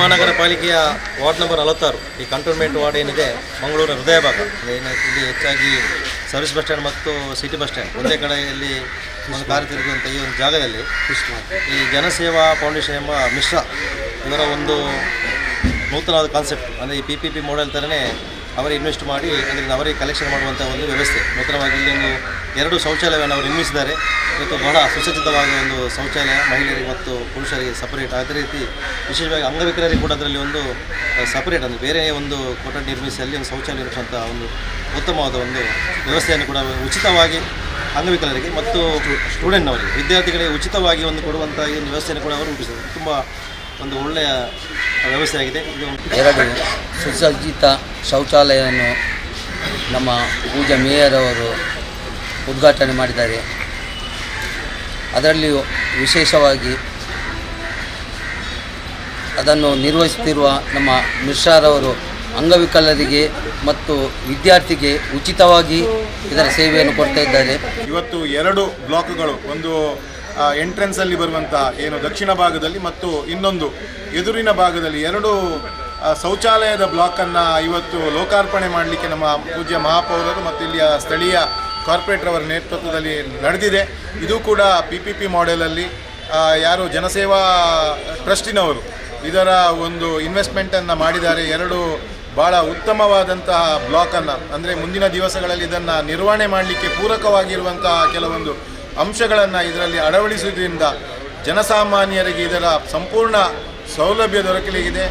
ಮಹಾನಗರ ಪಾಲಿಕೆಯ ward number ನಲವತ್ತಾರು. ಈ ಕಂಟೋನ್ಮೆಂಟ್ ವಾರ್ಡ್ ಏನಿದೆ, ಮಂಗಳೂರು ಹೃದಯ ಭಾಗ. ಏನು ಇಲ್ಲಿ ಹೆಚ್ಚಾಗಿ ಸರ್ವಿಸ್ ಬಸ್ ಸ್ಟ್ಯಾಂಡ್ ಮತ್ತು ಸಿಟಿ ಬಸ್ ಸ್ಟ್ಯಾಂಡ್ ಒಂದೇ ಕಡೆಯಲ್ಲಿ ಒಂದು ಕಾರ್ಯ ತಿರುಗುವಂಥ ಈ ಒಂದು ಜಾಗದಲ್ಲಿ ಈ ಜನಸೇವಾ ಫೌಂಡೇಶನ್ ಎಂಬ ಮಿಶ್ರ ಇದರ ಒಂದು ನೂತನವಾದ ಕಾನ್ಸೆಪ್ಟ್ ಅಂದರೆ ಈ ಪಿ ಪಿ ಪಿ ಮಾಡೆಲ್ ಥರನೇ ಅವರೇ ಇನ್ವೆಸ್ಟ್ ಮಾಡಿ, ಅದರಿಂದ ಅವರಿಗೆ ಕಲೆಕ್ಷನ್ ಮಾಡುವಂಥ ಒಂದು ವ್ಯವಸ್ಥೆ. ನೂತನವಾಗಿ ಇಲ್ಲಿ ಒಂದು ಎರಡು ಶೌಚಾಲಯವನ್ನು ಅವರು ನಿರ್ಮಿಸಿದ್ದಾರೆ. ಇವತ್ತು ಬಹಳ ಸುಸಜ್ಜಿತವಾಗಿ ಒಂದು ಶೌಚಾಲಯ ಮಹಿಳೆಯರಿಗೆ ಮತ್ತು ಪುರುಷರಿಗೆ ಸಪರೇಟ್ ಅದೇ ರೀತಿ ವಿಶೇಷವಾಗಿ ಅಂಗವಿಕಲರಿಗೆ ಕೂಡ ಅದರಲ್ಲಿ ಒಂದು ಸಪರೇಟ್ ಅಂದರೆ ಬೇರೆ ಒಂದು ಕೊಠಡಿ ನಿರ್ಮಿಸಿ ಅಲ್ಲಿ ಒಂದು ಶೌಚಾಲಯ ಇರುವಂಥ ಒಂದು ಉತ್ತಮವಾದ ಒಂದು ವ್ಯವಸ್ಥೆಯನ್ನು ಕೂಡ ಉಚಿತವಾಗಿ ಅಂಗವಿಕಲರಿಗೆ ಮತ್ತು ಸ್ಟೂಡೆಂಟ್ನವರಿಗೆ, ವಿದ್ಯಾರ್ಥಿಗಳಿಗೆ ಉಚಿತವಾಗಿ ಒಂದು ಕೊಡುವಂಥ ಈ ಒಂದು ವ್ಯವಸ್ಥೆಯನ್ನು ಕೂಡ ಅವರು ರೂಪಿಸಿದರು. ತುಂಬ ಒಂದು ಒಳ್ಳೆಯ ವ್ಯವಸ್ಥೆಯಾಗಿದೆ. ಇದು ಎರಡು ಸುಸಜ್ಜಿತ ಶೌಚಾಲಯವನ್ನು ನಮ್ಮ ಪೂಜಾ ಮೇಯರ್ ಅವರು ಉದ್ಘಾಟನೆ ಮಾಡಿದ್ದಾರೆ. ಅದರಲ್ಲಿಯೂ ವಿಶೇಷವಾಗಿ ಅದನ್ನು ನಿರ್ವಹಿಸುತ್ತಿರುವ ನಮ್ಮ ಮಿಶ್ರಾರವರು ಅಂಗವಿಕಲರಿಗೆ ಮತ್ತು ವಿದ್ಯಾರ್ಥಿಗೆ ಉಚಿತವಾಗಿ ಇದರ ಸೇವೆಯನ್ನು ಕೊಡ್ತಾ ಇದ್ದಾರೆ. ಇವತ್ತು ಎರಡು ಬ್ಲಾಕ್ಗಳು, ಒಂದು ಎಂಟ್ರೆನ್ಸಲ್ಲಿ ಬರುವಂಥ ಏನು ದಕ್ಷಿಣ ಭಾಗದಲ್ಲಿ ಮತ್ತು ಇನ್ನೊಂದು ಎದುರಿನ ಭಾಗದಲ್ಲಿ ಎರಡು ಶೌಚಾಲಯದ ಬ್ಲಾಕನ್ನು ಇವತ್ತು ಲೋಕಾರ್ಪಣೆ ಮಾಡಲಿಕ್ಕೆ ನಮ್ಮ ಪೂಜ್ಯ ಮಹಾಪೌರರು ಮತ್ತು ಇಲ್ಲಿಯ ಸ್ಥಳೀಯ ಕಾರ್ಪೊರೇಟರ್ ಅವರ ನೇತೃತ್ವದಲ್ಲಿ ನಡೆದಿದೆ. ಇದು ಕೂಡ ಪಿ ಪಿ ಪಿ ಮಾಡೆಲಲ್ಲಿ ಯಾರು ಜನಸೇವಾ ಟ್ರಸ್ಟಿನವರು ಇದರ ಒಂದು ಇನ್ವೆಸ್ಟ್ಮೆಂಟನ್ನು ಮಾಡಿದ್ದಾರೆ. ಎರಡು ಭಾಳ ಉತ್ತಮವಾದಂತಹ ಬ್ಲಾಕನ್ನು ಅಂದರೆ ಮುಂದಿನ ದಿವಸಗಳಲ್ಲಿ ಇದನ್ನು ನಿರ್ವಹಣೆ ಮಾಡಲಿಕ್ಕೆ ಪೂರಕವಾಗಿರುವಂತಹ ಕೆಲವೊಂದು ಅಂಶಗಳನ್ನು ಇದರಲ್ಲಿ ಅಳವಡಿಸುವುದರಿಂದ ಜನಸಾಮಾನ್ಯರಿಗೆ ಇದರ ಸಂಪೂರ್ಣ ಸೌಲಭ್ಯ ದೊರಕಲಿಗಿದೆ.